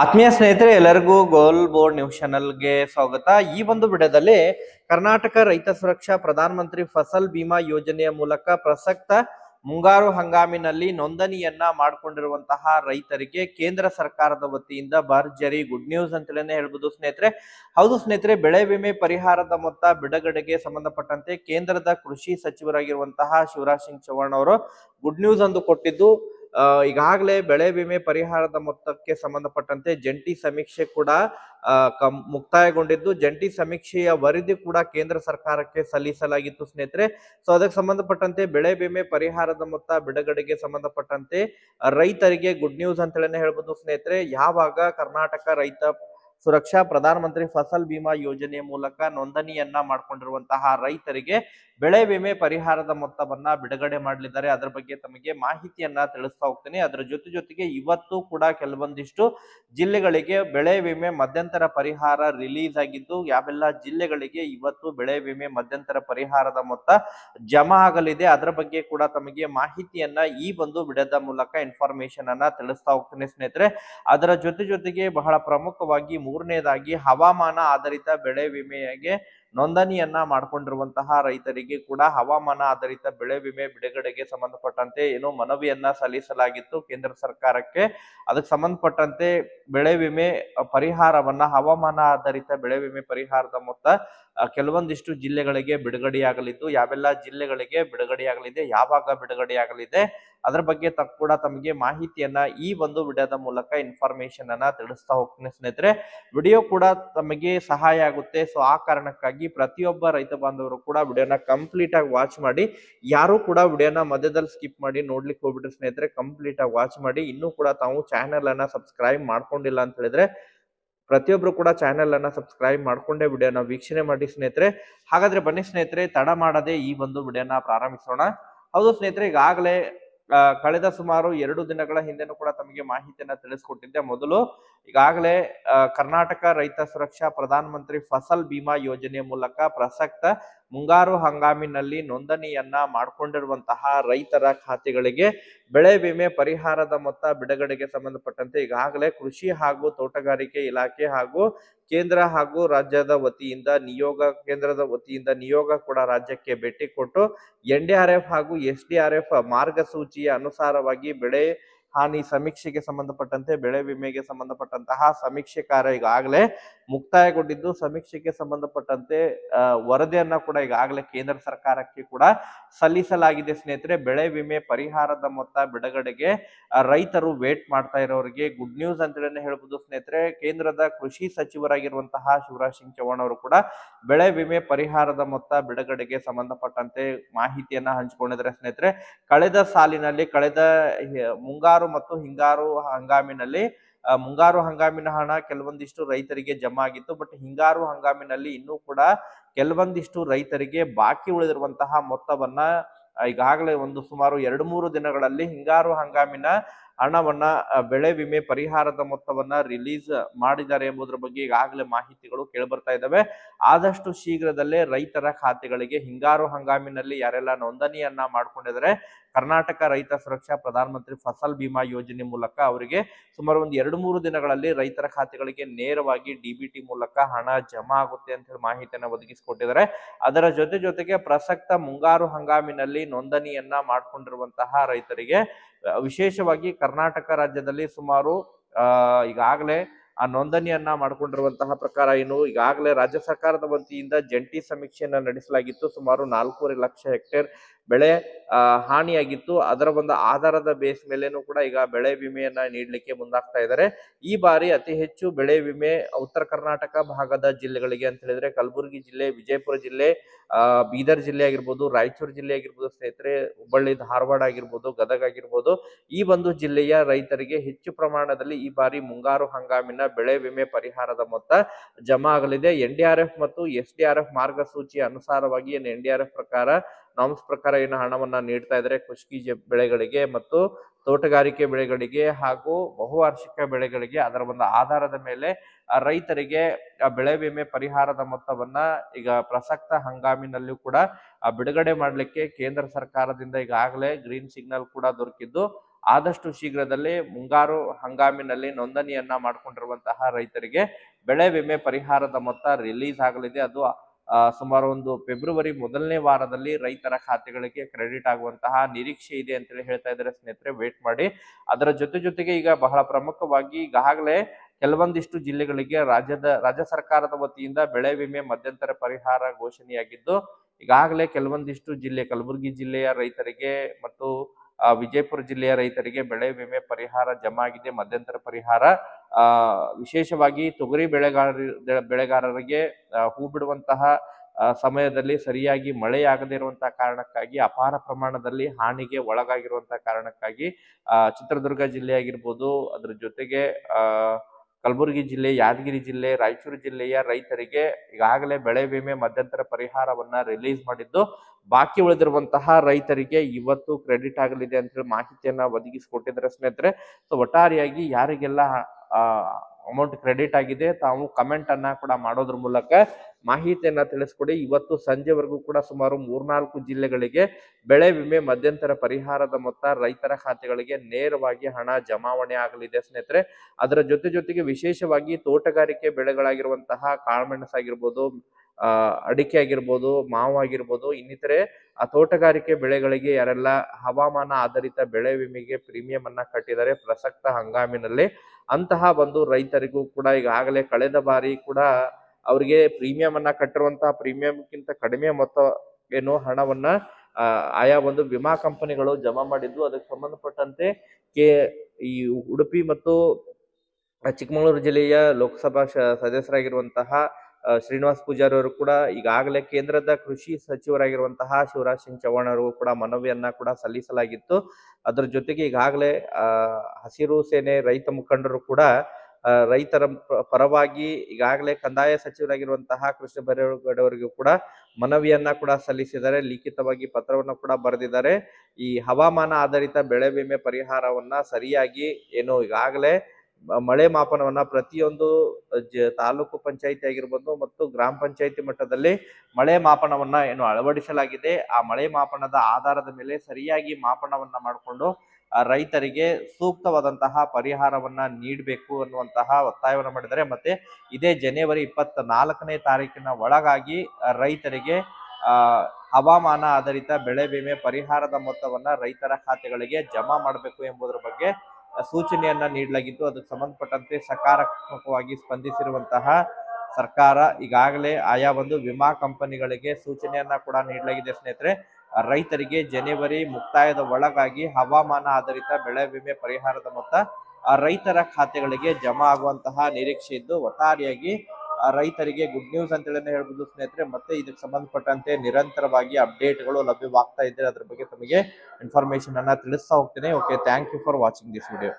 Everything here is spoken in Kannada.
ಆತ್ಮೀಯ ಸ್ನೇಹಿತರೆ, ಎಲ್ಲರಿಗೂ ಗೋಲ್ ಬೋರ್ಡ್ ನ್ಯೂಸ್ ಚಾನಲ್ಗೆ ಸ್ವಾಗತ. ಈ ಒಂದು ವಿಡಿಯೋದಲ್ಲಿ ಕರ್ನಾಟಕ ರೈತ ಸುರಕ್ಷಾ ಪ್ರಧಾನ ಮಂತ್ರಿ ಫಸಲ್ ಬಿಮಾ ಯೋಜನೆಯ ಮೂಲಕ ಪ್ರಸಕ್ತ ಮುಂಗಾರು ಹಂಗಾಮಿನಲ್ಲಿ ನೋಂದಣಿಯನ್ನ ಮಾಡಿಕೊಂಡಿರುವಂತಹ ರೈತರಿಗೆ ಕೇಂದ್ರ ಸರ್ಕಾರದ ವತಿಯಿಂದ ಭರ್ಜರಿ ಗುಡ್ ನ್ಯೂಸ್ ಅಂತಲೇ ಹೇಳ್ಬೋದು ಸ್ನೇಹಿತರೆ. ಹೌದು ಸ್ನೇಹಿತರೆ, ಬೆಳೆ ವಿಮೆ ಪರಿಹಾರದ ಮೊತ್ತ ಬಿಡುಗಡೆಗೆ ಸಂಬಂಧಪಟ್ಟಂತೆ ಕೇಂದ್ರದ ಕೃಷಿ ಸಚಿವರಾಗಿರುವಂತಹ ಶಿವರಾಜ್ ಸಿಂಗ್ ಚೌಹಾಣ್ ಅವರು ಗುಡ್ ನ್ಯೂಸ್ ಅಂದು ಕೊಟ್ಟಿದ್ದು ಈಗಾಗಲೇ ಬೆಳೆ ವಿಮೆ ಪರಿಹಾರದ ಮೊತ್ತಕ್ಕೆ ಸಂಬಂಧಪಟ್ಟಂತೆ ಜಂಟಿ ಸಮೀಕ್ಷೆ ಕೂಡ ಮುಕ್ತಾಯಗೊಂಡಿದ್ದು. ಜಂಟಿ ಸಮೀಕ್ಷೆಯ ವರದಿ ಕೂಡ ಕೇಂದ್ರ ಸರ್ಕಾರಕ್ಕೆ ಸಲ್ಲಿಸಲಾಗಿತ್ತು ಸ್ನೇಹಿತರೆ. ಸೊ ಅದಕ್ಕೆ ಸಂಬಂಧಪಟ್ಟಂತೆ ಬೆಳೆ ವಿಮೆ ಪರಿಹಾರದ ಮೊತ್ತ ಬಿಡುಗಡೆಗೆ ಸಂಬಂಧಪಟ್ಟಂತೆ ರೈತರಿಗೆ ಗುಡ್ ನ್ಯೂಸ್ ಅಂತ ಹೇಳಿ ಹೇಳ್ಬೋದು ಸ್ನೇಹಿತರೆ. ಯಾವಾಗ ಕರ್ನಾಟಕ ರೈತ ಸುರಕ್ಷಾ ಪ್ರಧಾನ ಮಂತ್ರಿ ಫಸಲ್ ಬಿಮಾ ಯೋಜನೆಯ ಮೂಲಕ ನೋಂದಣಿಯನ್ನ ಮಾಡ್ಕೊಂಡಿರುವಂತಹ ರೈತರಿಗೆ ಬೆಳೆ ವಿಮೆ ಪರಿಹಾರದ ಮೊತ್ತವನ್ನ ಬಿಡುಗಡೆ ಮಾಡಲಿದ್ದಾರೆ. ಅದರ ಬಗ್ಗೆ ತಮಗೆ ಮಾಹಿತಿಯನ್ನ ತಿಳಿಸ್ತಾ ಹೋಗ್ತೀನಿ. ಅದರ ಜೊತೆ ಜೊತೆಗೆ ಇವತ್ತು ಕೂಡ ಕೆಲವೊಂದಿಷ್ಟು ಜಿಲ್ಲೆಗಳಿಗೆ ಬೆಳೆ ವಿಮೆ ಮಧ್ಯಂತರ ಪರಿಹಾರ ರಿಲೀಸ್ ಆಗಿದ್ದು, ಯಾವೆಲ್ಲ ಜಿಲ್ಲೆಗಳಿಗೆ ಇವತ್ತು ಬೆಳೆ ವಿಮೆ ಮಧ್ಯಂತರ ಪರಿಹಾರದ ಮೊತ್ತ ಜಮಾ ಆಗಲಿದೆ, ಅದರ ಬಗ್ಗೆ ಕೂಡ ತಮಗೆ ಮಾಹಿತಿಯನ್ನ ಈ ಒಂದು ವಿಡಿಯೋದ ಮೂಲಕ ಇನ್ಫಾರ್ಮೇಶನ್ ಅನ್ನ ತಿಳಿಸ್ತಾ ಹೋಗ್ತೀನಿ ಸ್ನೇಹಿತರೆ. ಅದರ ಜೊತೆ ಜೊತೆಗೆ ಬಹಳ ಪ್ರಮುಖವಾಗಿ ಮೂರನೇದಾಗಿ ಹವಾಮಾನ ಆಧಾರಿತ ಬೆಳೆ ವಿಮೆಗೆ ನೋಂದಣಿಯನ್ನ ಮಾಡಿಕೊಂಡಿರುವಂತಹ ರೈತರಿಗೆ ಕೂಡ ಹವಾಮಾನ ಆಧಾರಿತ ಬೆಳೆ ವಿಮೆ ಬಿಡುಗಡೆಗೆ ಸಂಬಂಧಪಟ್ಟಂತೆ ಏನು ಮನವಿಯನ್ನ ಸಲ್ಲಿಸಲಾಗಿತ್ತು ಕೇಂದ್ರ ಸರ್ಕಾರಕ್ಕೆ. ಅದಕ್ಕೆ ಸಂಬಂಧಪಟ್ಟಂತೆ ಬೆಳೆ ವಿಮೆ ಪರಿಹಾರವನ್ನ, ಹವಾಮಾನ ಆಧಾರಿತ ಬೆಳೆ ವಿಮೆ ಪರಿಹಾರದ ಮೊತ್ತ ಕೆಲವೊಂದಿಷ್ಟು ಜಿಲ್ಲೆಗಳಿಗೆ ಬಿಡುಗಡೆಯಾಗಲಿದ್ದು, ಯಾವೆಲ್ಲ ಜಿಲ್ಲೆಗಳಿಗೆ ಬಿಡುಗಡೆಯಾಗಲಿದೆ, ಯಾವಾಗ ಬಿಡುಗಡೆಯಾಗಲಿದೆ, ಅದರ ಬಗ್ಗೆ ತಕ್ಕ ಕೂಡ ತಮಗೆ ಮಾಹಿತಿಯನ್ನ ಈ ಒಂದು ವಿಡಿಯೋದ ಮೂಲಕ ಇನ್ಫಾರ್ಮೇಶನ್ ಅನ್ನ ತಿಳಿಸ್ತಾ ಹೋಗ್ತೀನಿ ಸ್ನೇಹಿತರೆ. ವಿಡಿಯೋ ಕೂಡ ತಮಗೆ ಸಹಾಯ ಆಗುತ್ತೆ. ಸೊ, ಆ ಕಾರಣಕ್ಕಾಗಿ ಪ್ರತಿಯೊಬ್ಬ ರೈತ ಬಾಂಧವರು ಕೂಡ ವಿಡಿಯೋನ ಕಂಪ್ಲೀಟ್ ಆಗಿ ವಾಚ್ ಮಾಡಿ, ಯಾರು ಕೂಡ ವಿಡಿಯೋನ ಮಧ್ಯದಲ್ಲಿ ಸ್ಕಿಪ್ ಮಾಡಿ ನೋಡ್ಲಿಕ್ಕೆ ಹೋಗ್ಬಿಟ್ರೆ ಸ್ನೇಹಿತರೆ ಕಂಪ್ಲೀಟ್ ಆಗಿ ವಾಚ್ ಮಾಡಿ. ಇನ್ನೂ ಕೂಡ ತಾವು ಚಾನೆಲ್ ಅನ್ನ ಸಬ್ಸ್ಕ್ರೈಬ್ ಮಾಡ್ಕೊಂಡಿಲ್ಲ ಅಂತ ಹೇಳಿದ್ರೆ ಪ್ರತಿಯೊಬ್ರು ಕೂಡ ಚಾನೆಲ್ ಅನ್ನ ಸಬ್ಸ್ಕ್ರೈಬ್ ಮಾಡ್ಕೊಂಡೇ ವಿಡಿಯೋನ ವೀಕ್ಷಣೆ ಮಾಡಿ ಸ್ನೇಹಿತರೆ. ಹಾಗಾದ್ರೆ ಬನ್ನಿ ಸ್ನೇಹಿತರೆ, ತಡ ಮಾಡದೆ ಈ ಒಂದು ವಿಡಿಯೋನ ಪ್ರಾರಂಭಿಸೋಣ. ಹೌದು ಸ್ನೇಹಿತರೆ, ಈಗಾಗಲೇ ಕಳೆದ ಸುಮಾರು ಎರಡು ದಿನಗಳ ಹಿಂದೆನೂ ಕೂಡ ತಮಗೆ ಮಾಹಿತಿಯನ್ನ ತಿಳಿಸ್ಕೊಟ್ಟಿದ್ದೆ. ಮೊದಲು ಈಗಾಗಲೇ ಕರ್ನಾಟಕ ರೈತ ಸುರಕ್ಷಾ ಪ್ರಧಾನ ಮಂತ್ರಿ ಫಸಲ್ ಬಿಮಾ ಯೋಜನೆಯ ಮೂಲಕ ಪ್ರಸಕ್ತ ಮುಂಗಾರು ಹಂಗಾಮಿನಲ್ಲಿ ನೋಂದಣಿಯನ್ನ ಮಾಡಿಕೊಂಡಿರುವಂತಹ ರೈತರ ಖಾತೆಗಳಿಗೆ ಬೆಳೆ ವಿಮೆ ಪರಿಹಾರದ ಮೊತ್ತ ಬಿಡುಗಡೆಗೆ ಸಂಬಂಧಪಟ್ಟಂತೆ ಈಗಾಗಲೇ ಕೃಷಿ ಹಾಗೂ ತೋಟಗಾರಿಕೆ ಇಲಾಖೆ ಹಾಗೂ ಕೇಂದ್ರ ಹಾಗೂ ರಾಜ್ಯದ ವತಿಯಿಂದ ನಿಯೋಗ, ಕೇಂದ್ರದ ವತಿಯಿಂದ ನಿಯೋಗ ಕೂಡ ರಾಜ್ಯಕ್ಕೆ ಭೇಟಿ ಕೊಟ್ಟು ಎನ್ ಡಿ ಎಫ್ ಹಾಗೂ ಎಸ್ ಡಿ ಎಫ್ ಮಾರ್ಗಸೂಚಿಯ ಅನುಸಾರವಾಗಿ ಬೆಳೆ ಹಾನಿ ಸಮೀಕ್ಷೆಗೆ ಸಂಬಂಧಪಟ್ಟಂತೆ, ಬೆಳೆ ವಿಮೆಗೆ ಸಂಬಂಧಪಟ್ಟಂತಹ ಸಮೀಕ್ಷೆ ಕಾರ್ಯ ಈಗಾಗಲೇ ಮುಕ್ತಾಯಗೊಂಡಿದ್ದು, ಸಮೀಕ್ಷೆಗೆ ಸಂಬಂಧಪಟ್ಟಂತೆ ವರದಿಯನ್ನ ಕೂಡ ಈಗಾಗಲೇ ಕೇಂದ್ರ ಸರ್ಕಾರಕ್ಕೆ ಕೂಡ ಸಲ್ಲಿಸಲಾಗಿದೆ ಸ್ನೇಹಿತರೆ. ಬೆಳೆ ವಿಮೆ ಪರಿಹಾರದ ಮೊತ್ತ ಬಿಡುಗಡೆಗೆ ರೈತರು ವೇಟ್ ಮಾಡ್ತಾ ಇರೋರಿಗೆ ಗುಡ್ ನ್ಯೂಸ್ ಅಂತೇಳಿ ಹೇಳ್ಬೋದು ಸ್ನೇಹಿತರೆ. ಕೇಂದ್ರದ ಕೃಷಿ ಸಚಿವರಾಗಿರುವಂತಹ ಶಿವರಾಜ್ ಸಿಂಗ್ ಚೌಹಾಣ್ ಅವರು ಕೂಡ ಬೆಳೆ ವಿಮೆ ಪರಿಹಾರದ ಮೊತ್ತ ಬಿಡುಗಡೆಗೆ ಸಂಬಂಧಪಟ್ಟಂತೆ ಮಾಹಿತಿಯನ್ನ ಹಂಚಿಕೊಂಡಿದ್ದಾರೆ ಸ್ನೇಹಿತರೆ. ಕಳೆದ ಸಾಲಿನಲ್ಲಿ, ಕಳೆದ ಮುಂಗಾರು ಮತ್ತು ಹಿಂಗಾರು ಹಂಗಾಮಿನಲ್ಲಿ ಮುಂಗಾರು ಹಂಗಾಮಿನ ಹಣ ಕೆಲವೊಂದಿಷ್ಟು ರೈತರಿಗೆ ಜಮಾ ಆಗಿತ್ತು. ಬಟ್ ಹಿಂಗಾರು ಹಂಗಾಮಿನಲ್ಲಿ ಇನ್ನೂ ಕೂಡ ಕೆಲವೊಂದಿಷ್ಟು ರೈತರಿಗೆ ಬಾಕಿ ಉಳಿದಿರುವಂತಹ ಮೊತ್ತವನ್ನ ಈಗಾಗಲೇ ಒಂದು ಸುಮಾರು ಎರಡು ಮೂರು ದಿನಗಳಲ್ಲಿ ಹಿಂಗಾರು ಹಂಗಾಮಿನ ಹಣವನ್ನ ಬೆಳೆ ವಿಮೆ ಪರಿಹಾರದ ಮೊತ್ತವನ್ನ ರಿಲೀಸ್ ಮಾಡಿದ್ದಾರೆ ಎಂಬುದರ ಬಗ್ಗೆ ಈಗಾಗಲೇ ಮಾಹಿತಿಗಳು ಕೇಳಿಬರ್ತಾ ಇದ್ದಾವೆ. ಆದಷ್ಟು ಶೀಘ್ರದಲ್ಲೇ ರೈತರ ಖಾತೆಗಳಿಗೆ ಹಿಂಗಾರು ಹಂಗಾಮಿನಲ್ಲಿ ಯಾರೆಲ್ಲ ನೋಂದಣಿಯನ್ನ ಮಾಡ್ಕೊಂಡಿದ್ದಾರೆ, ಕರ್ನಾಟಕ ರೈತ ಸುರಕ್ಷಾ ಪ್ರಧಾನಮಂತ್ರಿ ಫಸಲ್ ಬಿಮಾ ಯೋಜನೆ ಮೂಲಕ ಅವರಿಗೆ ಸುಮಾರು ಒಂದು ಎರಡು ಮೂರು ದಿನಗಳಲ್ಲಿ ರೈತರ ಖಾತೆಗಳಿಗೆ ನೇರವಾಗಿ ಡಿಬಿಟಿ ಮೂಲಕ ಹಣ ಜಮಾ ಆಗುತ್ತೆ ಅಂತ ಹೇಳಿ ಮಾಹಿತಿಯನ್ನ ಒದಗಿಸಿಕೊಟ್ಟಿದ್ದಾರೆ. ಅದರ ಜೊತೆ ಜೊತೆಗೆ ಪ್ರಸಕ್ತ ಮುಂಗಾರು ಹಂಗಾಮಿನಲ್ಲಿ ನೋಂದಣಿಯನ್ನ ಮಾಡ್ಕೊಂಡಿರುವಂತಹ ರೈತರಿಗೆ ವಿಶೇಷವಾಗಿ ಕರ್ನಾಟಕ ರಾಜ್ಯದಲ್ಲಿ ಸುಮಾರು ಈಗಾಗಲೇ ಆ ನೋಂದಣಿಯನ್ನ ಮಾಡಿಕೊಂಡಿರುವಂತಹ ಪ್ರಕಾರ ಏನು ಈಗಾಗಲೇ ರಾಜ್ಯ ಸರ್ಕಾರದ ವತಿಯಿಂದ ಜಂಟಿ ಸಮೀಕ್ಷೆಯನ್ನ ನಡೆಸಲಾಗಿತ್ತು. ಸುಮಾರು ನಾಲ್ಕೂವರೆ ಲಕ್ಷ ಹೆಕ್ಟೇರ್ ಬೆಳೆ ಹಾನಿಯಾಗಿತ್ತು. ಅದರ ಒಂದು ಆಧಾರದ ಬೇಸ್ ಮೇಲೇನೂ ಕೂಡ ಈಗ ಬೆಳೆ ವಿಮೆಯನ್ನ ನೀಡಲಿಕ್ಕೆ ಮುಂದಾಗ್ತಾ ಇದ್ದಾರೆ ಈ ಬಾರಿ ಅತಿ ಹೆಚ್ಚು ಬೆಳೆ ವಿಮೆ ಉತ್ತರ ಕರ್ನಾಟಕ ಭಾಗದ ಜಿಲ್ಲೆಗಳಿಗೆ ಅಂತ ಹೇಳಿದ್ರೆ ಕಲಬುರಗಿ ಜಿಲ್ಲೆ, ವಿಜಯಪುರ ಜಿಲ್ಲೆ ಬೀದರ್ ಜಿಲ್ಲೆ ಆಗಿರ್ಬೋದು, ರಾಯಚೂರು ಜಿಲ್ಲೆ ಆಗಿರ್ಬೋದು ಸ್ನೇಹಿತರೆ, ಹುಬ್ಬಳ್ಳಿ, ಧಾರವಾಡ ಆಗಿರ್ಬೋದು, ಗದಗ ಆಗಿರ್ಬೋದು ಈ ಒಂದು ಜಿಲ್ಲೆಯ ರೈತರಿಗೆ ಹೆಚ್ಚು ಪ್ರಮಾಣದಲ್ಲಿ ಈ ಬಾರಿ ಮುಂಗಾರು ಹಂಗಾಮಿನ ಬೆಳೆ ವಿಮೆ ಪರಿಹಾರದ ಮೊತ್ತ ಜಮಾ ಆಗಲಿದೆ. ಎನ್ ಡಿ ಆರ್ ಎಫ್ ಮತ್ತು ಎಸ್ ಡಿ ಆರ್ ಎಫ್ ಮಾರ್ಗಸೂಚಿ ಅನುಸಾರವಾಗಿ ಏನು ಎನ್ ಡಿ ಆರ್ ಎಫ್ ಪ್ರಕಾರ ನಾಮ್ಸ್ ಪ್ರಕಾರ ಏನು ಹಣವನ್ನ ನೀಡ್ತಾ ಇದ್ದಾರೆ ಖುಷ್ಕಿ ಬೆಳೆಗಳಿಗೆ ಮತ್ತು ತೋಟಗಾರಿಕೆ ಬೆಳೆಗಳಿಗೆ ಹಾಗೂ ಬಹುವಾರ್ಷಿಕ ಬೆಳೆಗಳಿಗೆ ಅದರ ಒಂದು ಆಧಾರದ ಮೇಲೆ ರೈತರಿಗೆ ಬೆಳೆ ವಿಮೆ ಪರಿಹಾರದ ಮೊತ್ತವನ್ನ ಈಗ ಪ್ರಸಕ್ತ ಹಂಗಾಮಿನಲ್ಲೂ ಕೂಡ ಬಿಡುಗಡೆ ಮಾಡಲಿಕ್ಕೆ ಕೇಂದ್ರ ಸರ್ಕಾರದಿಂದ ಈಗಾಗಲೇ ಗ್ರೀನ್ ಸಿಗ್ನಲ್ ಕೂಡ ದೊರಕಿದ್ದು. ಆದಷ್ಟು ಶೀಘ್ರದಲ್ಲೇ ಮುಂಗಾರು ಹಂಗಾಮಿನಲ್ಲಿ ನೋಂದಣಿಯನ್ನ ಮಾಡಿಕೊಂಡಿರುವಂತಹ ರೈತರಿಗೆ ಬೆಳೆ ವಿಮೆ ಪರಿಹಾರದ ಮೊತ್ತ ರಿಲೀಸ್ ಆಗಲಿದೆ. ಅದು ಸುಮಾರು ಒಂದು ಫೆಬ್ರವರಿ ಮೊದಲನೇ ವಾರದಲ್ಲಿ ರೈತರ ಖಾತೆಗಳಿಗೆ ಕ್ರೆಡಿಟ್ ಆಗುವಂತಹ ನಿರೀಕ್ಷೆ ಇದೆ ಅಂತೇಳಿ ಹೇಳ್ತಾ ಇದ್ದಾರೆ ಸ್ನೇಹಿತರೆ. ವೇಟ್ ಮಾಡಿ. ಅದರ ಜೊತೆ ಜೊತೆಗೆ ಈಗ ಬಹಳ ಪ್ರಮುಖವಾಗಿ ಈಗಾಗಲೇ ಕೆಲವೊಂದಿಷ್ಟು ಜಿಲ್ಲೆಗಳಿಗೆ ರಾಜ್ಯದ, ರಾಜ್ಯ ಸರ್ಕಾರದ ವತಿಯಿಂದ ಬೆಳೆ ವಿಮೆ ಮಧ್ಯಂತರ ಪರಿಹಾರ ಘೋಷಣೆಯಾಗಿದ್ದು, ಈಗಾಗಲೇ ಕೆಲವೊಂದಿಷ್ಟು ಜಿಲ್ಲೆ, ಕಲಬುರಗಿ ಜಿಲ್ಲೆಯ ರೈತರಿಗೆ ಮತ್ತು ವಿಜಯಪುರ ಜಿಲ್ಲೆಯ ರೈತರಿಗೆ ಬೆಳೆ ವಿಮೆ ಪರಿಹಾರ ಜಮಾ ಆಗಿದೆ ಮಧ್ಯಂತರ ಪರಿಹಾರ. ಆ ವಿಶೇಷವಾಗಿ ತೊಗರಿ ಬೆಳೆಗಾರ ಬೆಳೆಗಾರರಿಗೆ ಆ, ಹೂ ಬಿಡುವಂತಹ ಸಮಯದಲ್ಲಿ ಸರಿಯಾಗಿ ಮಳೆಯಾಗದೇ ಇರುವಂತಹ ಕಾರಣಕ್ಕಾಗಿ ಅಪಾರ ಪ್ರಮಾಣದಲ್ಲಿ ಹಾನಿಗೆ ಒಳಗಾಗಿರುವಂತಹ ಕಾರಣಕ್ಕಾಗಿ ಆ ಚಿತ್ರದುರ್ಗ ಜಿಲ್ಲೆ ಆಗಿರ್ಬೋದು ಅದ್ರ ಜೊತೆಗೆ ಆ ಕಲಬುರಗಿ ಜಿಲ್ಲೆ ಯಾದಗಿರಿ ಜಿಲ್ಲೆ ರಾಯಚೂರು ಜಿಲ್ಲೆಯ ರೈತರಿಗೆ ಈಗಾಗಲೇ ಬೆಳೆ ವಿಮೆ ಮಧ್ಯಂತರ ಪರಿಹಾರವನ್ನ ರಿಲೀಸ್ ಮಾಡಿದ್ದು ಬಾಕಿ ಉಳಿದಿರುವಂತಹ ರೈತರಿಗೆ ಇವತ್ತು ಕ್ರೆಡಿಟ್ ಆಗಲಿದೆ ಅಂತ ಹೇಳಿ ಮಾಹಿತಿಯನ್ನ ಒದಗಿಸಿಕೊಟ್ಟಿದ್ರೆ ಸ್ನೇಹಿತರೆ. ಸೊ ಒಟ್ಟಾರೆಯಾಗಿ ಯಾರಿಗೆಲ್ಲ ಅಮೌಂಟ್ ಕ್ರೆಡಿಟ್ ಆಗಿದೆ, ತಾವು ಕಮೆಂಟ್ ಅನ್ನ ಕೂಡ ಮಾಡೋದ್ರ ಮೂಲಕ ಮಾಹಿತಿಯನ್ನ ತಿಳಿಸ್ಕೊಡಿ. ಇವತ್ತು ಸಂಜೆವರೆಗೂ ಕೂಡ ಸುಮಾರು ಮೂರ್ನಾಲ್ಕು ಜಿಲ್ಲೆಗಳಿಗೆ ಬೆಳೆ ವಿಮೆ ಮಧ್ಯಂತರ ಪರಿಹಾರದ ಮೊತ್ತ ರೈತರ ಖಾತೆಗಳಿಗೆ ನೇರವಾಗಿ ಹಣ ಜಮಾವಣೆ ಆಗಲಿದೆ ಸ್ನೇಹಿತರೆ. ಅದರ ಜೊತೆ ಜೊತೆಗೆ ವಿಶೇಷವಾಗಿ ತೋಟಗಾರಿಕೆ ಬೆಳೆಗಳಾಗಿರುವಂತಹ ಕಾಳುಮೆಣಸಾಗಿರ್ಬೋದು ಅಡಿಕೆ ಆಗಿರ್ಬೋದು, ಮಾವು ಆಗಿರ್ಬೋದು, ಇನ್ನಿತರೆ, ಆ, ತೋಟಗಾರಿಕೆ ಬೆಳೆಗಳಿಗೆ ಯಾರೆಲ್ಲ ಹವಾಮಾನ ಆಧಾರಿತ ಬೆಳೆ ವಿಮೆಗೆ ಪ್ರೀಮಿಯಂ ಅನ್ನ ಕಟ್ಟಿದ್ದಾರೆ ಪ್ರಸಕ್ತ ಹಂಗಾಮಿನಲ್ಲಿ, ಅಂತಹ ಒಂದು ರೈತರಿಗೂ ಕೂಡ ಈಗಾಗಲೇ ಕಳೆದ ಬಾರಿ ಕೂಡ ಅವರಿಗೆ ಪ್ರೀಮಿಯಂ ಅನ್ನ ಕಟ್ಟಿರುವಂತಹ ಪ್ರೀಮಿಯಂಕ್ಕಿಂತ ಕಡಿಮೆ ಮೊತ್ತ ಏನು ಹಣವನ್ನ ಆಯಾ ಒಂದು ವಿಮಾ ಕಂಪನಿಗಳು ಜಮಾ ಮಾಡಿದ್ದು. ಅದಕ್ಕೆ ಸಂಬಂಧಪಟ್ಟಂತೆ ಕೆ, ಈ ಉಡುಪಿ ಮತ್ತು ಚಿಕ್ಕಮಗಳೂರು ಜಿಲ್ಲೆಯ ಲೋಕಸಭಾ ಸದಸ್ಯರಾಗಿರುವಂತಹ ಶ್ರೀನಿವಾಸ್ ಪೂಜಾರಿ ಅವರು ಕೂಡ ಈಗಾಗಲೇ ಕೇಂದ್ರದ ಕೃಷಿ ಸಚಿವರಾಗಿರುವಂತಹ ಶಿವರಾಜ್ ಸಿಂಗ್ ಚೌಹಾಣ್ ಅವರು ಕೂಡ ಮನವಿಯನ್ನ ಕೂಡ ಸಲ್ಲಿಸಲಾಗಿತ್ತು. ಅದರ ಜೊತೆಗೆ ಈಗಾಗಲೇ ಹಸಿರು ಸೇನೆ ರೈತ ಮುಖಂಡರು ಕೂಡ ರೈತರ ಪರವಾಗಿ ಈಗಾಗಲೇ ಕಂದಾಯ ಸಚಿವರಾಗಿರುವಂತಹ ಕೃಷ್ಣ ಬೈರೇಗೌಡ ಕೂಡ ಮನವಿಯನ್ನ ಕೂಡ ಸಲ್ಲಿಸಿದ್ದಾರೆ. ಲಿಖಿತವಾಗಿ ಪತ್ರವನ್ನು ಕೂಡ ಬರೆದಿದ್ದಾರೆ. ಈ ಹವಾಮಾನ ಆಧಾರಿತ ಬೆಳೆ ವಿಮೆ ಪರಿಹಾರವನ್ನ ಸರಿಯಾಗಿ ಏನು ಈಗಾಗಲೇ ಮಳೆ ಮಾಪನವನ್ನ ಪ್ರತಿಯೊಂದು ತಾಲೂಕು ಪಂಚಾಯಿತಿ ಆಗಿರ್ಬೋದು ಮತ್ತು ಗ್ರಾಮ ಪಂಚಾಯಿತಿ ಮಟ್ಟದಲ್ಲಿ ಮಳೆ ಮಾಪನವನ್ನ ಏನು ಅಳವಡಿಸಲಾಗಿದೆ. ಆ ಮಳೆ ಮಾಪನದ ಆಧಾರದ ಮೇಲೆ ಸರಿಯಾಗಿ ಮಾಪನವನ್ನ ಮಾಡಿಕೊಂಡು ರೈತರಿಗೆ ಸೂಕ್ತವಾದಂತಹ ಪರಿಹಾರವನ್ನ ನೀಡಬೇಕು ಅನ್ನುವಂತಹ ಒತ್ತಾಯವನ್ನು ಮಾಡಿದರೆ ಮತ್ತೆ ಇದೇ ಜನವರಿ ಇಪ್ಪತ್ತ ನಾಲ್ಕನೇ ತಾರೀಕಿನ ಒಳಗಾಗಿ ರೈತರಿಗೆ ಹವಾಮಾನ ಆಧಾರಿತ ಬೆಳೆ ವಿಮೆ ಪರಿಹಾರದ ಮೊತ್ತವನ್ನ ರೈತರ ಖಾತೆಗಳಿಗೆ ಜಮಾ ಮಾಡಬೇಕು ಎಂಬುದರ ಬಗ್ಗೆ ಸೂಚನೆಯನ್ನ ನೀಡಲಾಗಿದ್ದು, ಅದಕ್ಕೆ ಸಂಬಂಧಪಟ್ಟಂತೆ ಸಕಾರಾತ್ಮಕವಾಗಿ ಸ್ಪಂದಿಸಿರುವಂತಹ ಸರ್ಕಾರ ಈಗಾಗಲೇ ಆಯಾ ಒಂದು ವಿಮಾ ಕಂಪನಿಗಳಿಗೆ ಸೂಚನೆಯನ್ನ ಕೂಡ ನೀಡಲಾಗಿದೆ ಸ್ನೇಹಿತರೆ. ರೈತರಿಗೆ ಜನವರಿ ಮುಕ್ತಾಯದ ಒಳಗಾಗಿ ಹವಾಮಾನ ಆಧಾರಿತ ಬೆಳೆ ವಿಮೆ ಪರಿಹಾರದ ಮೊತ್ತ ರೈತರ ಖಾತೆಗಳಿಗೆ ಜಮಾ ಆಗುವಂತಹ ನಿರೀಕ್ಷೆ ಇದ್ದು ಒಟ್ಟಾರೆಯಾಗಿ ರೈತರಿಗೆ ಗುಡ್ ನ್ಯೂಸ್ ಅಂತೇಳಿ ಹೇಳ್ಬೋದು ಸ್ನೇಹಿತರೆ. ಮತ್ತೆ ಇದಕ್ಕೆ ಸಂಬಂಧಪಟ್ಟಂತೆ ನಿರಂತರವಾಗಿ ಅಪ್ಡೇಟ್ಗಳು ಲಭ್ಯವಾಗ್ತಾ ಇದ್ರೆ ಅದ್ರ ಬಗ್ಗೆ ತಮಗೆ ಇನ್ಫಾರ್ಮೇಶನ್ ಅನ್ನ ತಿಳಿಸ್ತಾ ಹೋಗ್ತೇನೆ. Okay thank you for watching this video